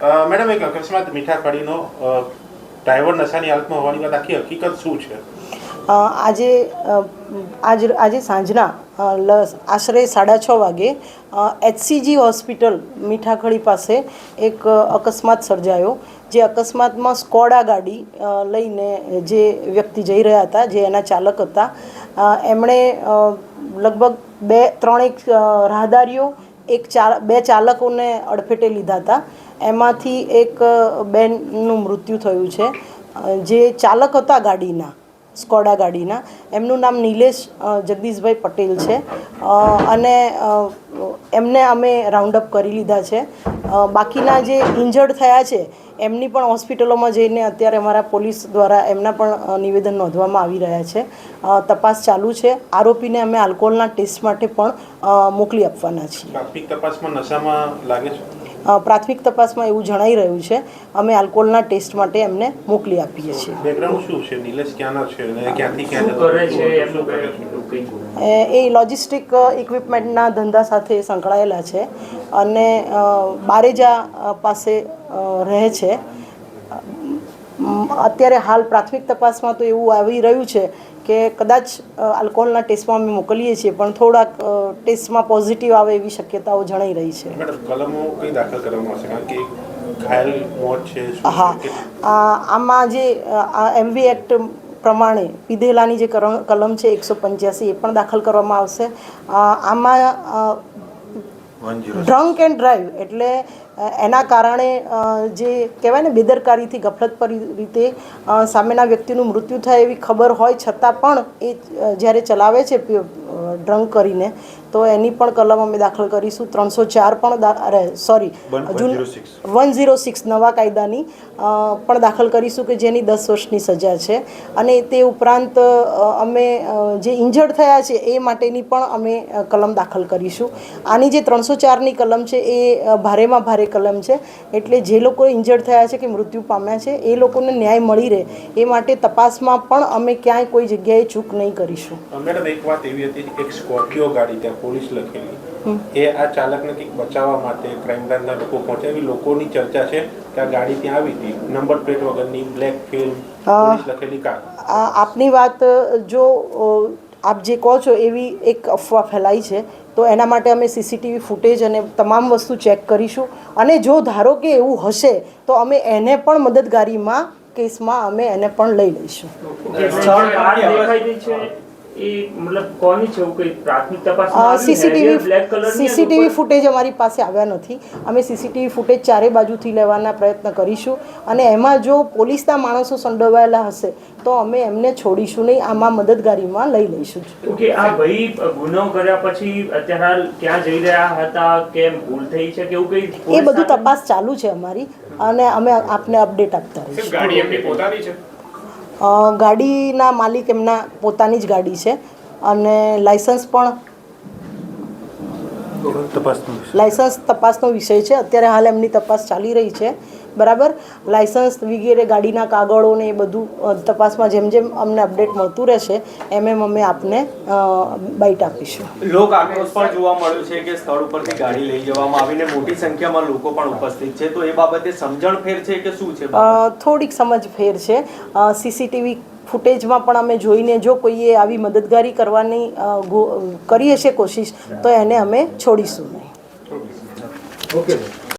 Madam, એક અકસ્માત મીઠા કડીનો ડ્રાઈવર નશાની હાલતમાં હોવાની વાત આખી હકીકત શું છે? આજે આજ, આજે સાંજના આશરે સાડા છ વાગે એચસીજી હોસ્પિટલ મીઠાખડી પાસે એક અકસ્માત સર્જાયો, જે અકસ્માતમાં સ્કોડા ગાડી લઈને જે વ્યક્તિ જઈ રહ્યા હતા, જે એના ચાલક હતા એમણે લગભગ બે, ત્રણેક રાહદારીઓ, એક ચા બે ચાલકોને અડફેટે લીધા હતા એમાંથી એક બેનનું મૃત્યુ થયું છે. જે ચાલક હતા ગાડીના, સ્કોડા ગાડીના. એમનું નામ નિલેશ જગદીશભાઈ પટેલ છે. અને એમને અમે રાઉન્ડ અપ કરી લીધા છે. બાકીના જે ઇન્જર્ડ થયા છે, એમની પણ હોસ્પિટલોમાં જઈને અત્યારે અમારા પોલીસ દ્વારા એમના પણ નિવેદન નોંધવામાં આવી રહ્યા છે. તપાસ ચાલુ છે. આરોપીને અમે આલ્કોહોલના ટેસ્ટ માટે પણ મોકલી આપવાના છીએ. તપાસમાં નશામાં લાગે છે? પ્રાથમિક તપાસમાં એવું જણાઈ રહ્યું છે અમે આલ્કોહોલના ટેસ્ટ માટે એમને મોકલી આપીએ છીએ. બેકગ્રાઉન્ડ શું છે? નિલેશ ક્યાંનો છે અને ક્યાંથી ક્યાં કરે છે એમનું કરે કઈ છે? એવું કંઈ એ લોજિસ્ટિક ઇક્વિપમેન્ટના ધંધા સાથે સંકળાયેલા છે અને બારેજા પાસે રહે છે. અત્યારે હાલ પ્રાથમિક તપાસમાં તો એવું આવી રહ્યું છે કે કદાચ આલ્કોહોલના ટેસ્ટમાં અમે મોકલીએ છીએ પણ થોડાક ટેસ્ટમાં પોઝિટિવ આવે એવી શક્યતાઓ જણાઈ રહી છે. હા. આમાં જે એમવી એક્ટ પ્રમાણે પીધેલાની જે કલમ છે એકસો પંચ્યાસી એ પણ દાખલ કરવામાં આવશે. આમાં ડ્રંક એન્ડ ડ્રાઈવ એટલે એના કારણે જે કહેવાય ને બેદરકારીથી ગફલત રીતે સામેના વ્યક્તિનું મૃત્યુ થાય એવી ખબર હોય છતાં પણ એ જ્યારે ચલાવે છે ડ્રંક કરીને તો એની પણ કલમ અમે દાખલ કરીશું. ત્રણસો ચાર પણ અરે સોરી વન ઝીરો સિક્સ. નવા કાયદાની પણ દાખલ કરીશું કે જેની દસ વર્ષની સજા છે. અને તે ઉપરાંત અમે જે ઇન્જર્ડ થયા છે એ માટેની પણ અમે કલમ દાખલ કરીશું. આની જે ત્રણસો ચારની કલમ છે એ ભારેમાં ભારે કલમ છે. એટલે જે લોકો ઇન્જર્ડ થયા છે કે મૃત્યુ પામ્યા છે એ લોકોને ન્યાય મળી રહે. એ માટે તપાસમાં પણ અમે ક્યાંય કોઈ જગ્યાએ ચૂક નહીં કરીશું. મેડમ એક વાત એવી હતી કે એક સ્કોર્પિયો ગાડી ત્યાં પોલીસ લખેલી. એ આ ચાલકને કંઈક બચાવવા માટે ક્રાઇમ બ્રાન્ચના લોકો પહોંચે એવી લોકોની ચર્ચા છે કે આ ગાડી ત્યાં આવી હતી. નંબર પ્લેટ વગરની બ્લેક ફિલ્મ પોલીસ લખેલી કાર. આ આપની વાત જો આપ જે કહો છો એવી એક અફવા ફેલાઈ છે તો એના માટે અમે સીસીટીવી ફૂટેજ અને તમામ વસ્તુ ચેક કરીશું. અને જો ધારો કે એવું હશે તો અમે એને પણ મદદગારીમાં કેસમાં અમે એને પણ લઈ લઈશું. જે કાર દેખાઈ રહી છે એ મતલબ કોની છે? એવું પ્રાથમિક તપાસમાં સીસીટીવી સીસીટીવી ફૂટેજ અમારી પાસે આવ્યા નથી. અમે સીસીટીવી ફૂટેજ ચારે બાજુથી લેવાના પ્રયત્ન કરીશું અને એમાં જો પોલીસના માણસો સંડોવાયેલા હશે તો અમે એમને છોડીશું નહીં. આમાં મદદગારીમાં લઈ લઈશું. ઓકે આ ભાઈ ગુનો કર્યા પછી અત્યારે હાલ ક્યાં જઈ રહ્યા હતા? કેમ? ભૂલ થઈ છે કે એવું કઈ એ બધું તપાસ ચાલુ છે અમારી અને અમે આપને અપડેટ આપતા રહીશું. ગાડી એમની પોતાની છે? અ, ગાડીના માલિક એમના પોતાની જ ગાડી છે અને લાયસન્સ પણ લાયસન્સ તપાસનો વિષય છે. અત્યારે હાલ એમની તપાસ ચાલી રહી છે. બરાબર? લાયસન્સ વગેરે ગાડીના કાગળોને એ બધું તપાસમાં જેમ જેમ અમને અપડેટ મળતું રહેશે એમ એમ અમે આપને બાઇટ આપીશું. લોક આક્રોશ પણ જોવા મળ્યો છે કે સ્થળ ઉપરથી ગાડી લઈ જવામાં આવીને મોટી સંખ્યામાં લોકો પણ ઉપસ્થિત છે. તો એ બાબતે સમજણ ફેર છે કે શું છે? થોડીક સમજ ફેર છે. સીસીટીવી ફૂટેજમાં પણ અમે જોઈને જો કોઈએ આવી મદદગારી કરવાની કરી હશે કોશિશ તો એને અમે છોડીશું નહીં. ઓકે.